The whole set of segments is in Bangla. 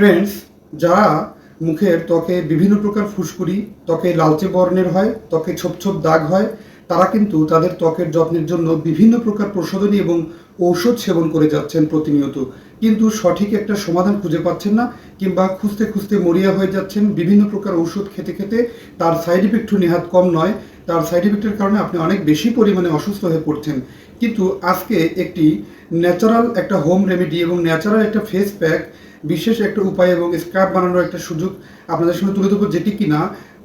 ফ্রেন্ডস যারা মুখের ত্বকে বিভিন্ন প্রকার ফুসকুড়ি, ত্বকে লালচে বর্ণের হয়, ত্বকে ছোপ ছোপ দাগ হয়, তারা কিন্তু তাদের ত্বকের যত্নের জন্য বিভিন্ন প্রকার প্রসাধনী এবং ঔষধ সেবন করে যাচ্ছেন প্রতিনিয়ত। কিন্তু সঠিক একটা সমাধান খুঁজে পাচ্ছেন না কিংবা খুঁজতে খুঁজতে মরিয়া হয়ে যাচ্ছেন। বিভিন্ন প্রকার ওষুধ খেতে খেতে তার সাইড ইফেক্টও নেহাত কম নয়। তার সাইড ইফেক্টের কারণে আপনি অনেক বেশি পরিমাণে অসুস্থ হয়ে পড়ছেন। কিন্তু আজকে একটি ন্যাচারাল একটা হোম রেমেডি এবং ন্যাচারাল একটা ফেস প্যাক বিশেষ একটা উপায় এবং স্ক্রাব বানানোর একটা সুযোগ আপনাদের সামনে তুলে ধরবো যেটি কিনা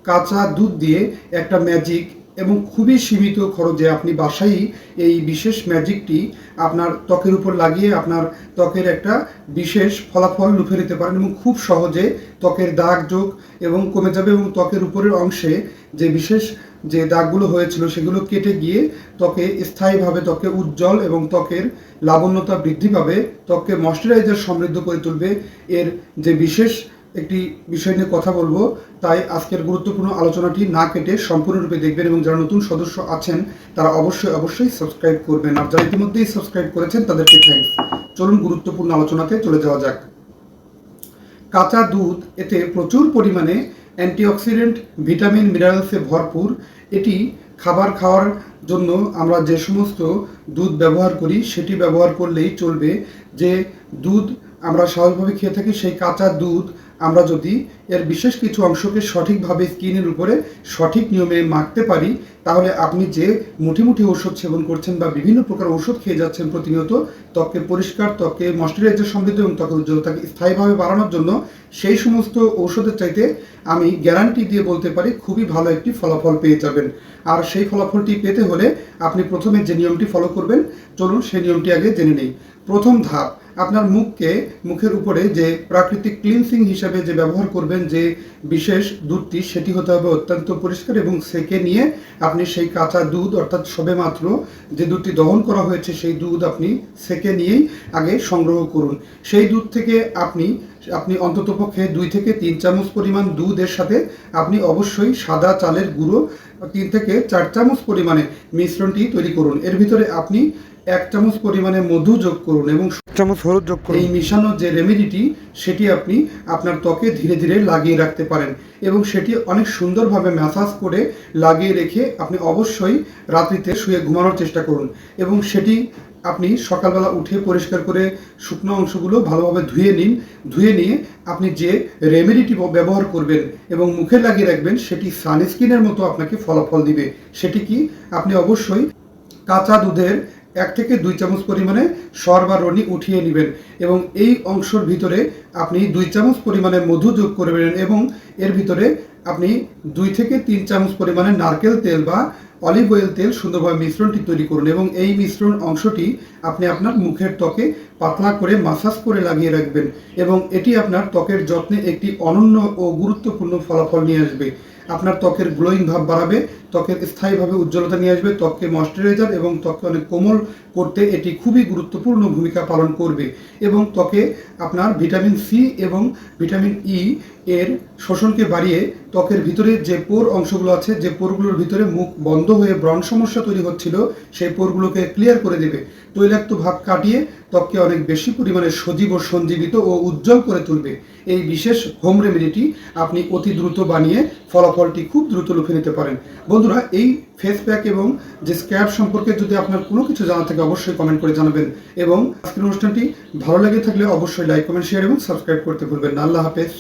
কাঁচা দুধ দিয়ে একটা ম্যাজিক এবং খুবই সীমিত খরচে আপনি বাসায় এই বিশেষ ম্যাজিকটি আপনার ত্বকের উপর লাগিয়ে আপনার ত্বকের একটা বিশেষ ফলাফল লুফে নিতে পারেন এবং খুব সহজে ত্বকের দাগ যোগ এবং কমে যাবে এবং ত্বকের উপরের অংশে যে বিশেষ যে দাগগুলো হয়েছিল সেগুলো কেটে গিয়ে ত্বকে স্থায়ীভাবে ত্বকে উজ্জ্বল এবং ত্বকের লাবণ্যতা বৃদ্ধি পাবে, ত্বককে ময়শ্চারাইজার সমৃদ্ধ করে তুলবে। এর যে বিশেষ একটি বিষয় নিয়ে কথা বলব। তাই আজকের গুরুত্বপূর্ণ আলোচনাটি না কেটে সম্পূর্ণরূপে দেখবেন এবং যারা নতুন সদস্য আছেন, তারা অবশ্যই অবশ্যই সাবস্ক্রাইব করবেন। আর যারা ইতিমধ্যেই সাবস্ক্রাইব করেছেন, তাদেরকে থ্যাংকস চলুন গুরুত্বপূর্ণ আলোচনাতে চলে যাওয়া যাক। কাঁচা দুধ, এতে প্রচুর পরিমাণে অ্যান্টিঅক্সিডেন্ট ভিটামিন মিনারেলসে ভরপুর। এটি খাবার খাওয়ার জন্য আমরা যে সমস্ত দুধ ব্যবহার করি, সেটি ব্যবহার করলেই চলবে। যে দুধ আমরা স্বাভাবিকভাবে খেয়ে থাকি, সেই কাঁচা দুধ আমরা যদি এর বিশেষ কিছু অংশকে সঠিকভাবে স্কিনের উপরে সঠিক নিয়মে মাখতে পারি, তাহলে আপনি যে মুঠি মুঠি ঔষধ সেবন করছেন বা বিভিন্ন প্রকার ঔষধ খেয়ে যাচ্ছেন প্রতিনিয়ত, ত্বককে পরিষ্কার, ত্বককে ময়শ্চারাইজার সমৃদ্ধ এবং ত্বকের উজ্জ্বলতাকে স্থায়ীভাবে বাড়ানোর জন্য সেই সমস্ত ঔষধের চাইতে আমি গ্যারান্টি দিয়ে বলতে পারি খুবই ভালো একটি ফলাফল পেয়ে যাবেন। আর সেই ফলাফলটি পেতে হলে আপনি প্রথমে যে নিয়মটি ফলো করবেন, চলুন সেই নিয়মটি আগে জেনে নেই। প্রথম ধাপ আপনার মুখকে, মুখের উপরে যে প্রাকৃতিক ক্লিনসিং হিসাবে যে ব্যবহার করবেন যে বিশেষ দুধটি, সেটি হতে হবে অত্যন্ত পরিষ্কার এবং সেকে নিয়ে আপনি সেই কাঁচা দুধ, অর্থাৎ সবেমাত্র যে দুধটি দহন করা হয়েছে, সেই দুধ আপনি সেকে নিয়েই আগে সংগ্রহ করুন। সেই দুধ থেকে আপনি আপনি অন্ততপক্ষে দুই থেকে তিন চামচ পরিমাণ দুধের সাথে আপনি অবশ্যই সাদা চালের গুঁড়ো, তিন থেকে চার চামচ পরিমাণে মিশ্রণটি তৈরি করুন। এর ভিতরে আপনি এক চামচ পরিমাণে মধু যোগ করুন এবং চামচ হলুদ যোগ করুন। এই মিশানো যে রেমেডিটি সেটি আপনি আপনার ত্বকে ধীরে ধীরে লাগিয়ে রাখতে পারেন এবং সেটি অনেক সুন্দরভাবে ম্যাসাজ করে লাগিয়ে রেখে আপনি অবশ্যই রাত্রিতে শুয়ে ঘুমানোর চেষ্টা করুন এবং সেটি আপনি সকালবেলা উঠে পরিষ্কার করে শুকনো অংশগুলো ভালোভাবে ধুয়ে নিন। ধুয়ে নিয়ে আপনি যে রেমেডিটি ব্যবহার করবেন এবং মুখে লাগিয়ে রাখবেন, সেটি সানস্ক্রিনের মতো আপনাকে ফলাফল দিবে। সেটি কি? আপনি অবশ্যই কাঁচা দুধের এক থেকে দুই চামচ পরিমাণে সর বা রনি উঠিয়ে নেবেন এবং এই অংশের ভিতরে আপনি দুই চামচ পরিমাণে মধু যোগ করবেন এবং এর ভিতরে আপনি দুই থেকে তিন চামচ পরিমাণে নারকেল তেল বা অলিভ অয়েল তেল সুন্দরভাবে মিশ্রণটি তৈরি করুন এবং এই মিশ্রণ অংশটি আপনি আপনার মুখের ত্বকে পাতলা করে মাসাজ করে লাগিয়ে রাখবেন এবং এটি আপনার ত্বকের যত্নে একটি অনন্য ও গুরুত্বপূর্ণ ফলাফল নিয়ে আসবে। আপনার ত্বকের গ্লোয়িং ভাব বাড়াবে ত্বকের স্থায়ীভাবে উজ্জ্বলতা নিয়ে আসবে, ত্বককে ময়শ্চারাইজার এবং ত্বককে অনেক কোমল করতে এটি খুবই গুরুত্বপূর্ণ ভূমিকা পালন করবে এবং ত্বকে আপনার ভিটামিন সি এবং ভিটামিন ই এর শোষণকে বাড়িয়ে ত্বকের ভিতরে যে পোর অংশগুলো আছে, যে পোরগুলোর ভিতরে মুখ বন্ধ হয়ে ব্রণ সমস্যা তৈরি হচ্ছিল, সেই পোরগুলোকে ক্লিয়ার করে দেবে। তৈলাক্ত ভাব কাটিয়ে ত্বককে অনেক বেশি পরিমাণে সজীব ও সঞ্জীবিত ও উজ্জ্বল করে তুলবে। এই বিশেষ হোম রেমেডিটি আপনি অতি দ্রুত বানিয়ে ফলাফলটি খুব দ্রুত লুফে নিতে পারেন। বন্ধুরা, এই ফেস প্যাক এবং যে স্ক্যাব সম্পর্কে যদি আপনার কোনো কিছু জানা থাকে, অবশ্যই কমেন্ট করে জানাবেন। এবং আজকের অনুষ্ঠানটি ভালো লেগে থাকলে অবশ্যই লাইক কমেন্ট শেয়ার এবং সাবস্ক্রাইব করতে ভুলবেন আল্লাহ হাফেজ।